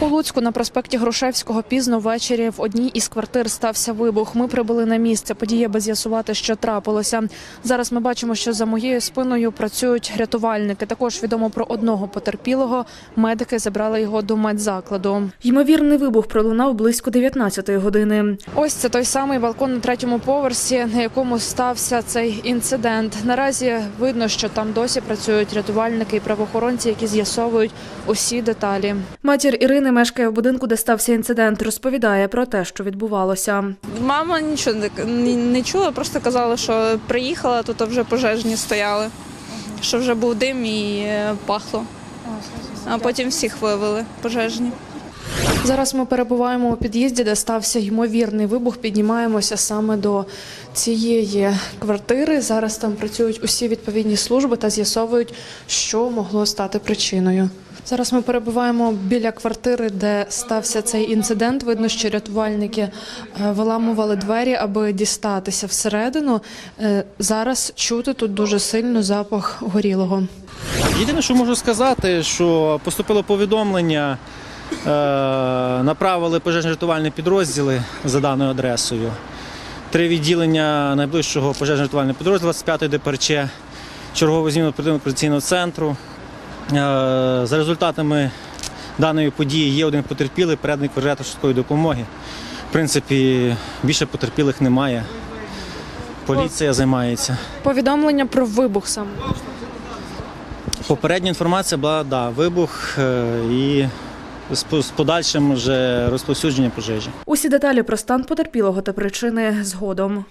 У Луцьку на проспекті Грушевського пізно ввечері в одній із квартир стався вибух. Ми прибули на місце. Події без з'ясувати, що трапилося. Зараз ми бачимо, що за моєю спиною працюють рятувальники. Також відомо про одного потерпілого. Медики забрали його до медзакладу. Ймовірний вибух пролунав близько 19-ї години. Ось це той самий балкон на третьому поверсі, на якому стався цей інцидент. Наразі видно, що там досі працюють рятувальники і правоохоронці, які з'ясовують усі деталі. Матір Ірини мешкає в будинку, де стався інцидент. Розповідає про те, що відбувалося. Мама нічого не, не- не чула, просто казала, що приїхала, тут вже пожежні стояли, що вже був дим і е, пахло. А потім всіх вивели пожежні. Зараз ми перебуваємо у під'їзді, де стався ймовірний вибух. Піднімаємося саме до цієї квартири. Зараз там працюють усі відповідні служби та з'ясовують, що могло стати причиною. Зараз ми перебуваємо біля квартири, де стався цей інцидент. Видно, що рятувальники е, виламували двері, аби дістатися всередину. Е, Зараз чути тут дуже сильно запах горілого. Єдине, що можу сказати, що поступило повідомлення, е, направили пожежно-рятувальні підрозділи за даною адресою. Три відділення найближчого пожежно-рятувального підрозділу 25-ї ДПРЧ, чергову зміну оперативно-операційного центру. Е, За результатами даної події є один потерпілий, переданий квартирата швидкої допомоги. В принципі, більше потерпілих немає. Поліція займається. Повідомлення про вибух саме. Попередня інформація була да, вибух е, і з подальшим вже розповсюдження пожежі. Усі деталі про стан потерпілого та причини згодом.